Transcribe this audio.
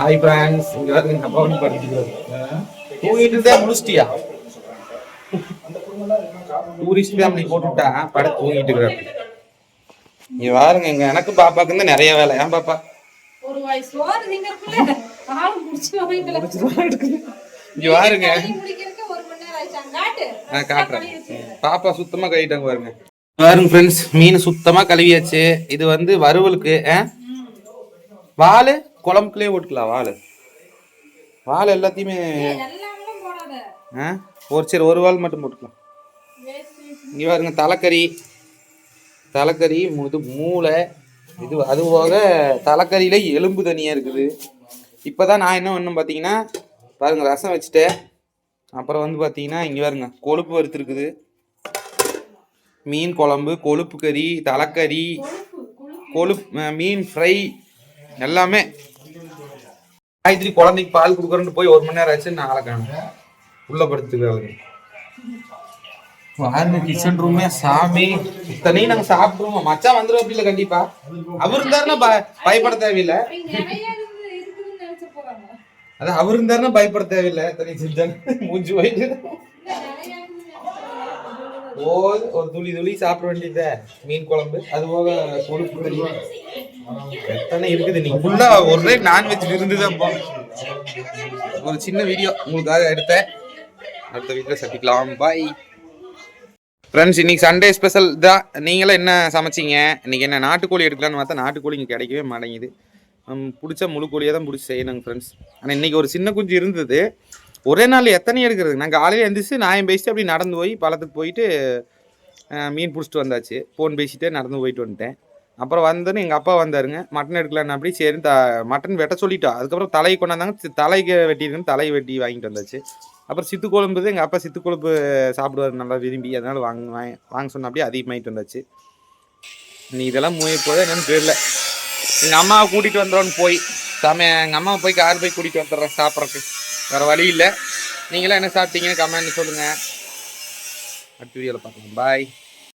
Hi friends இங்க வந்து அப்பா வந்து படிச்சுக்கிறது தூங்கிட்டு இருந்தா முடிச்சிட்டியா? டூரிஸ்ட் ஃபேமிலி போட்டுவிட்டா படம் தூங்கிட்டு இருக்கிறாரு இங்க பாருங்க எங்க எனக்கு பாப்பாக்கு தான் நிறைய வேலை. ஏன் பாப்பா. இங்க பாருங்க. நான் காட்டுறேன். பாப்பா சுத்தமா கழுவிட்டாங்க பாருங்க. பாருங்க ஃப்ரெண்ட்ஸ் மீன் சுத்தமா கழுவியாச்சு. இது வந்து வறுவலுக்கு ஆ? குழம்புக்குள்ளே ஓட்டுக்கலாம் வாலு வால் எல்லாத்தையுமே. ஆ? ஒரு சரி ஒரு வால் மட்டும் போட்டுக்கலாம். இங்கே பாருங்க தலைக்கறி. தலைக்கறி இது மூளை. இது அது போக தலைக்கறியில எலும்பு தனியாக இருக்குது. இப்போ தான் நான் என்ன பண்ணேன் பார்த்தீங்கன்னா பாருங்க ரசம் வச்சுட்டேன். அப்புறம் வந்து பார்த்தீங்கன்னா இங்கே பாருங்க கொழுப்பு வறுத்துருக்குது மீன் குழம்பு கொழுப்பு கறி தலைக்கறி கொழுப்பு மீன் ஃப்ரை எல்லாமே. காய்கறி குழந்தைக்கு பால் கொடுக்குறேன்னு போய் ஒரு மணி நேரம் ஆச்சு நான் ஆளை காணும். உள்ள படுத்துக்கிறாங்க பாருங்க கிச்சன் ரூமே சாமி. இத்தனையும் நாங்க சாப்பிட்டுருவோம். மச்சான் வந்துருவோம் இல்ல கண்டிப்பா. அவர் இருந்தாருன்னா பய- பயப்பட தேவையில்லை. அதான் அவர் இருந்தாருன்னா பயப்பட தேவையில்லை. இத்தனை செஞ்சாங்க மூஞ்சி போயிட்டு. போது ஓ ஒரு துளி துளி சாப்பிட வேண்டியது மீன் குழம்பு. அது போக கொழுப்பு. எத்தனை இருக்குது நீங்க? ஃபுல்லா ஒரே நான்வெஜ் இருந்துதான் போங்க ஒரு சின்ன வீடியோ உங்களுக்காக எடுத்தேன். அடுத்த வீட்டில் சந்திக்கலாம். பாய் ஃப்ரெண்ட்ஸ் இன்றைக்கி சண்டே ஸ்பெஷல் தான். நீங்களும் என்ன சமைச்சீங்க? இன்னைக்கு என்ன நாட்டுக்கோழி எடுக்கலான்னு பார்த்தா நாட்டுக்கோழி இங்கே கிடைக்கவே மாட்டேங்குது. பிடிச்ச முழு கோழியாக தான் பிடிச்சி செய்யணுங்க ஃப்ரெண்ட்ஸ் ஆனால் இன்னைக்கு ஒரு சின்ன குஞ்சு இருந்தது. ஒரே நாள் எத்தனை எடுக்கிறது? நாங்கள் காலையில் எழுந்திரிச்சு நாயம் பேசிட்டு அப்படி நடந்து போய் பழத்துக்கு போயிட்டு மீன் பிடிச்சிட்டு வந்தாச்சு. ஃபோன் பேசிட்டே நடந்து போயிட்டு வந்துட்டேன். அப்புறம் வந்தோன்னு எங்கள் அப்பா வந்தாருங்க. மட்டன் எடுக்கலான்னு அப்படி சரி த மட்டன் வெட்ட சொல்லிட்டோம். அதுக்கப்புறம் தலையை கொண்டாந்தாங்க தலைக்கு வெட்டியிருக்குன்னு தலையை வெட்டி வாங்கிட்டு வந்தாச்சு. அப்புறம் சித்து குழம்பு எங்கள் அப்பா சித்து குழம்பு சாப்பிடுவார் நல்லா விரும்பி. அதனால் வாங்க வாங்க வாங்க சொன்ன அப்படியே அதிகமாகிட்டு வந்தாச்சு. நீ இதெல்லாம் மூவி போதே என்னன்னு தெரியல. எங்கள் அம்மாவை கூட்டிகிட்டு வந்துடும்னு போய் சாமி எங்கள் அம்மாவை போய் கார் போய் கூட்டிகிட்டு வந்துடுறேன் சாப்பிட்றதுக்கு. வேறு வழி இல்லை. நீங்களாம் என்ன சாப்பிட்டீங்கன்னு கமெண்ட் சொல்லுங்கள் அடுத்த வீடியோவில் பார்க்கலாம். பாய்